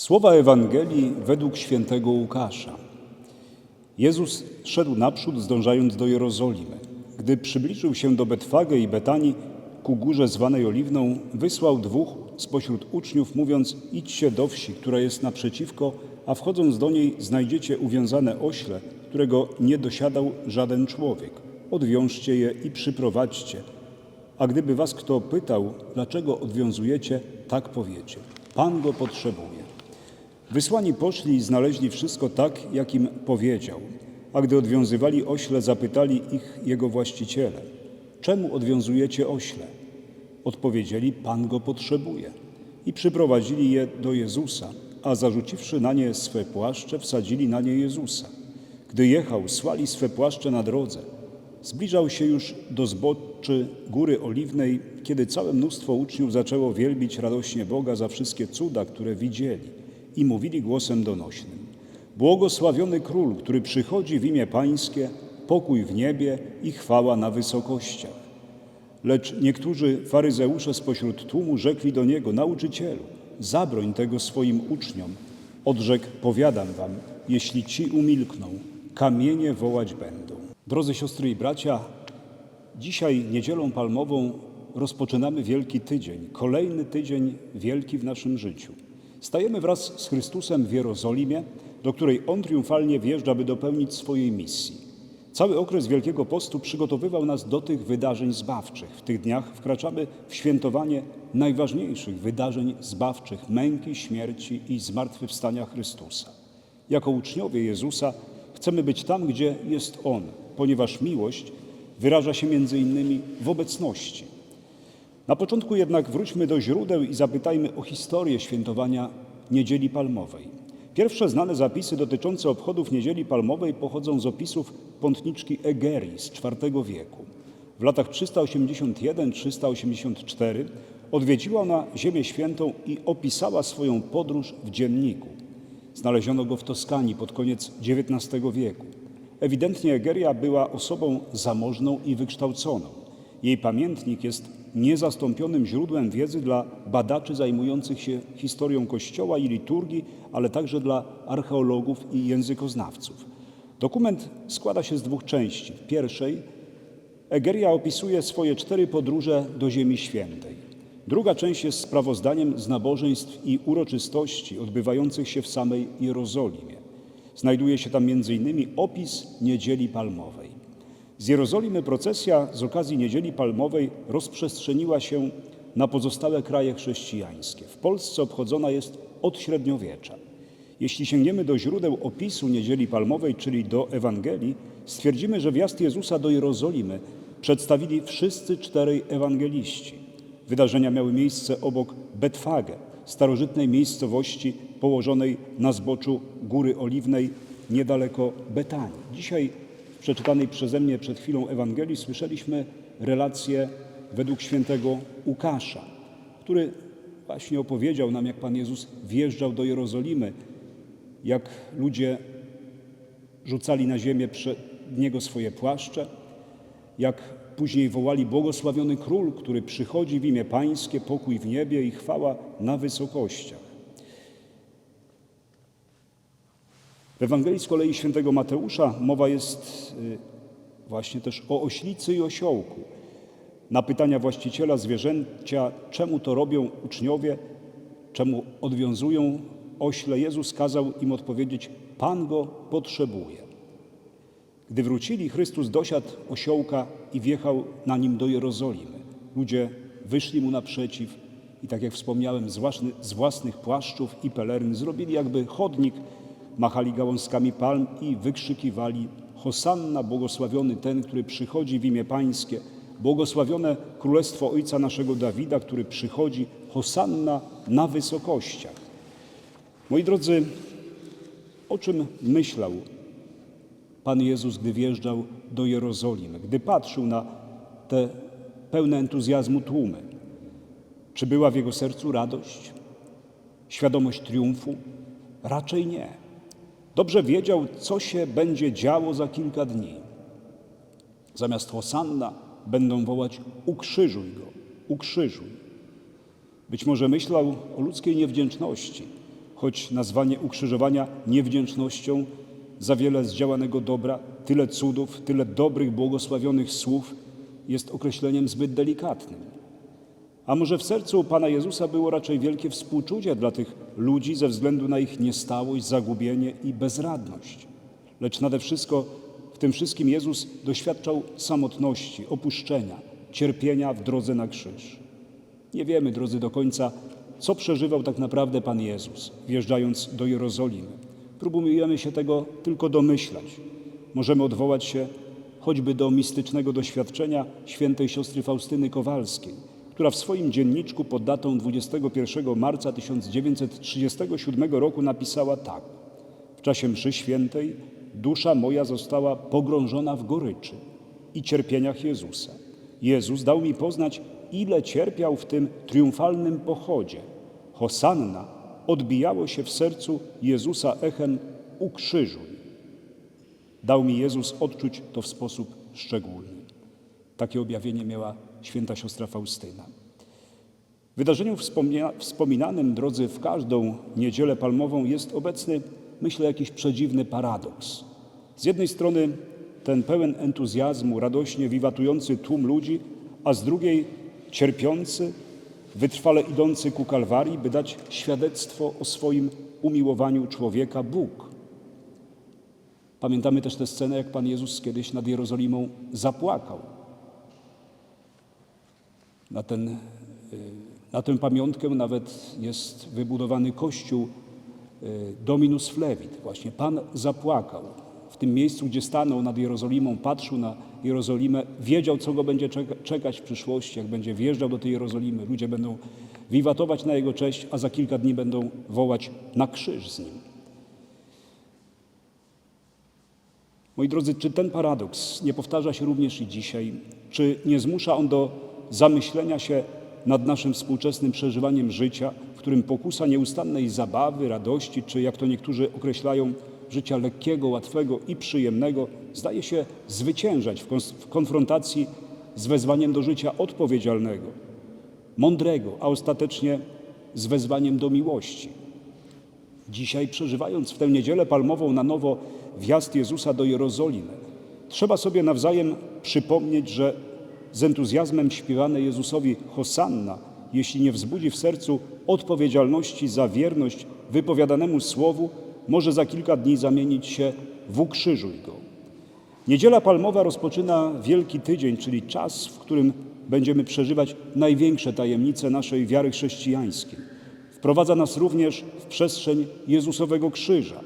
Słowa Ewangelii według świętego Łukasza. Jezus szedł naprzód, zdążając do Jerozolimy. Gdy przybliżył się do Betfage i Betanii, ku górze zwanej Oliwną, wysłał dwóch spośród uczniów, mówiąc: Idźcie do wsi, która jest naprzeciwko, a wchodząc do niej znajdziecie uwiązane ośle, którego nie dosiadał żaden człowiek. Odwiążcie je i przyprowadźcie. A gdyby was kto pytał, dlaczego odwiązujecie, tak powiecie: Pan go potrzebuje. Wysłani poszli i znaleźli wszystko tak, jak im powiedział. A gdy odwiązywali ośle, zapytali ich jego właściciele: Czemu odwiązujecie ośle? Odpowiedzieli: Pan go potrzebuje. I przyprowadzili je do Jezusa, a zarzuciwszy na nie swe płaszcze, wsadzili na nie Jezusa. Gdy jechał, słali swe płaszcze na drodze. Zbliżał się już do zboczy Góry Oliwnej, kiedy całe mnóstwo uczniów zaczęło wielbić radośnie Boga za wszystkie cuda, które widzieli i mówili głosem donośnym. Błogosławiony Król, który przychodzi w imię Pańskie, pokój w niebie i chwała na wysokościach. Lecz niektórzy faryzeusze spośród tłumu rzekli do Niego, Nauczycielu, zabroń tego swoim uczniom. Odrzekł, powiadam wam, jeśli ci umilkną, kamienie wołać będą. Drodzy siostry i bracia, dzisiaj, niedzielą palmową, rozpoczynamy Wielki Tydzień, kolejny tydzień wielki w naszym życiu. Stajemy wraz z Chrystusem w Jerozolimie, do której On triumfalnie wjeżdża, by dopełnić swojej misji. Cały okres Wielkiego Postu przygotowywał nas do tych wydarzeń zbawczych. W tych dniach wkraczamy w świętowanie najważniejszych wydarzeń zbawczych męki, śmierci i zmartwychwstania Chrystusa. Jako uczniowie Jezusa chcemy być tam, gdzie jest On, ponieważ miłość wyraża się między innymi w obecności. Na początku jednak wróćmy do źródeł i zapytajmy o historię świętowania Niedzieli Palmowej. Pierwsze znane zapisy dotyczące obchodów Niedzieli Palmowej pochodzą z opisów pątniczki Egerii z IV wieku. W latach 381-384 odwiedziła ona Ziemię Świętą i opisała swoją podróż w dzienniku. Znaleziono go w Toskanii pod koniec XIX wieku. Ewidentnie Egeria była osobą zamożną i wykształconą. Jej pamiętnik jest niezastąpionym źródłem wiedzy dla badaczy zajmujących się historią Kościoła i liturgii, ale także dla archeologów i językoznawców. Dokument składa się z dwóch części. W pierwszej Egeria opisuje swoje cztery podróże do Ziemi Świętej. Druga część jest sprawozdaniem z nabożeństw i uroczystości odbywających się w samej Jerozolimie. Znajduje się tam m.in. opis Niedzieli Palmowej. Z Jerozolimy procesja z okazji Niedzieli Palmowej rozprzestrzeniła się na pozostałe kraje chrześcijańskie. W Polsce obchodzona jest od średniowiecza. Jeśli sięgniemy do źródeł opisu Niedzieli Palmowej, czyli do Ewangelii, stwierdzimy, że wjazd Jezusa do Jerozolimy przedstawili wszyscy czterej ewangeliści. Wydarzenia miały miejsce obok Betfage, starożytnej miejscowości położonej na zboczu Góry Oliwnej, niedaleko Betanii. Dzisiaj przeczytanej przeze mnie przed chwilą Ewangelii słyszeliśmy relację według świętego Łukasza, który właśnie opowiedział nam, jak Pan Jezus wjeżdżał do Jerozolimy, jak ludzie rzucali na ziemię przed Niego swoje płaszcze, jak później wołali błogosławiony Król, który przychodzi w imię Pańskie, pokój w niebie i chwała na wysokościach. W Ewangelii z kolei świętego Mateusza mowa jest y, właśnie też o oślicy i osiołku. Na pytania właściciela zwierzęcia, czemu to robią uczniowie, czemu odwiązują ośle, Jezus kazał im odpowiedzieć: Pan go potrzebuje. Gdy wrócili, Chrystus dosiadł osiołka i wjechał na nim do Jerozolimy. Ludzie wyszli mu naprzeciw i, tak jak wspomniałem, z własnych, płaszczów i peleryn zrobili jakby chodnik, machali gałązkami palm i wykrzykiwali: Hosanna, błogosławiony ten, który przychodzi w imię Pańskie, błogosławione królestwo Ojca naszego Dawida, który przychodzi, Hosanna na wysokościach. Moi drodzy, o czym myślał Pan Jezus, gdy wjeżdżał do Jerozolimy, gdy patrzył na te pełne entuzjazmu tłumy? Czy była w jego sercu radość, świadomość triumfu? Raczej nie. Dobrze wiedział, co się będzie działo za kilka dni. Zamiast Hosanna będą wołać ukrzyżuj go, ukrzyżuj. Być może myślał o ludzkiej niewdzięczności. choć nazwanie ukrzyżowania niewdzięcznością za wiele zdziałanego dobra, tyle cudów, tyle dobrych, błogosławionych słów jest określeniem zbyt delikatnym. A może w sercu Pana Jezusa było raczej wielkie współczucie dla tych ludzi ze względu na ich niestałość, zagubienie i bezradność. Lecz nade wszystko w tym wszystkim Jezus doświadczał samotności, opuszczenia, cierpienia w drodze na krzyż. Nie wiemy, drodzy, do końca, co przeżywał tak naprawdę Pan Jezus, wjeżdżając do Jerozolimy. Próbujemy się tego tylko domyślać. Możemy odwołać się choćby do mistycznego doświadczenia świętej siostry Faustyny Kowalskiej, która w swoim dzienniczku pod datą 21 marca 1937 roku napisała tak. W czasie mszy świętej dusza moja została pogrążona w goryczy i cierpieniach Jezusa. Jezus dał mi poznać, ile cierpiał w tym triumfalnym pochodzie. Hosanna odbijało się w sercu Jezusa echem ukrzyżuj. Dał mi Jezus odczuć to w sposób szczególny. Takie objawienie miała święta siostra Faustyna. W wydarzeniu wspominanym, drodzy, w każdą niedzielę palmową jest obecny, myślę, jakiś przedziwny paradoks. Z jednej strony ten pełen entuzjazmu, radośnie wiwatujący tłum ludzi, a z drugiej cierpiący, wytrwale idący ku Kalwarii, by dać świadectwo o swoim umiłowaniu człowieka Bóg. Pamiętamy też tę scenę, jak Pan Jezus kiedyś nad Jerozolimą zapłakał. Na, ten, y, na tę pamiątkę nawet jest wybudowany kościół y, Dominus Flevit. Właśnie Pan zapłakał. W tym miejscu, gdzie stanął nad Jerozolimą, patrzył na Jerozolimę, wiedział, co go będzie czeka- czekać w przyszłości, jak będzie wjeżdżał do tej Jerozolimy. Ludzie będą wiwatować na jego cześć, a za kilka dni będą wołać na krzyż z nim. Moi drodzy, czy ten paradoks nie powtarza się również i dzisiaj? Czy nie zmusza on do zamyślenia się nad naszym współczesnym przeżywaniem życia, w którym pokusa nieustannej zabawy, radości, czy jak to niektórzy określają, życia lekkiego, łatwego i przyjemnego, zdaje się zwyciężać w, konfrontacji z wezwaniem do życia odpowiedzialnego, mądrego, a ostatecznie z wezwaniem do miłości? Dzisiaj, przeżywając w tę niedzielę palmową na nowo wjazd Jezusa do Jerozolimy, trzeba sobie nawzajem przypomnieć, że z entuzjazmem śpiewane Jezusowi Hosanna, jeśli nie wzbudzi w sercu odpowiedzialności za wierność wypowiadanemu słowu, może za kilka dni zamienić się w ukrzyżuj go. Niedziela Palmowa rozpoczyna Wielki Tydzień, czyli czas, w którym będziemy przeżywać największe tajemnice naszej wiary chrześcijańskiej. Wprowadza nas również w przestrzeń Jezusowego Krzyża.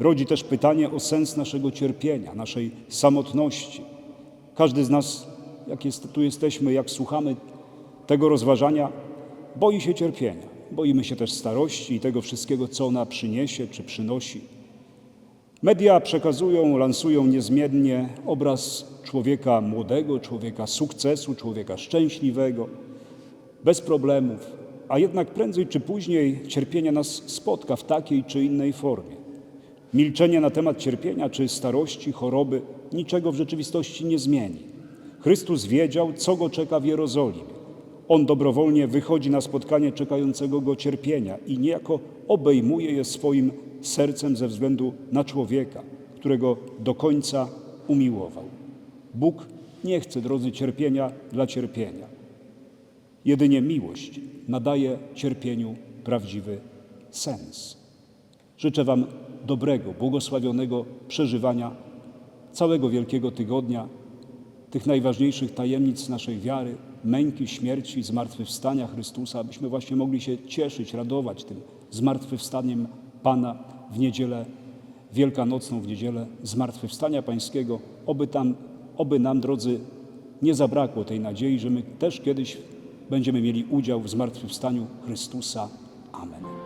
Rodzi też pytanie o sens naszego cierpienia, naszej samotności. Każdy z nas, jak jest, tu jesteśmy, jak słuchamy tego rozważania, boi się cierpienia. Boimy się też starości i tego wszystkiego, co ona przyniesie czy przynosi. Media przekazują, lansują niezmiennie obraz człowieka młodego, człowieka sukcesu, człowieka szczęśliwego, bez problemów, a jednak prędzej czy później cierpienie nas spotka w takiej czy innej formie. Milczenie na temat cierpienia czy starości, choroby niczego w rzeczywistości nie zmieni. Chrystus wiedział, co go czeka w Jerozolimie. On dobrowolnie wychodzi na spotkanie czekającego go cierpienia i niejako obejmuje je swoim sercem ze względu na człowieka, którego do końca umiłował. Bóg nie chce, drodzy, cierpienia dla cierpienia. Jedynie miłość nadaje cierpieniu prawdziwy sens. Życzę Wam dobrego, błogosławionego przeżywania całego Wielkiego Tygodnia, tych najważniejszych tajemnic naszej wiary, męki, śmierci, zmartwychwstania Chrystusa, abyśmy właśnie mogli się cieszyć, radować tym zmartwychwstaniem Pana w niedzielę wielkanocną, w niedzielę zmartwychwstania Pańskiego. Oby, tam, oby nam, drodzy, nie zabrakło tej nadziei, że my też kiedyś będziemy mieli udział w zmartwychwstaniu Chrystusa. Amen.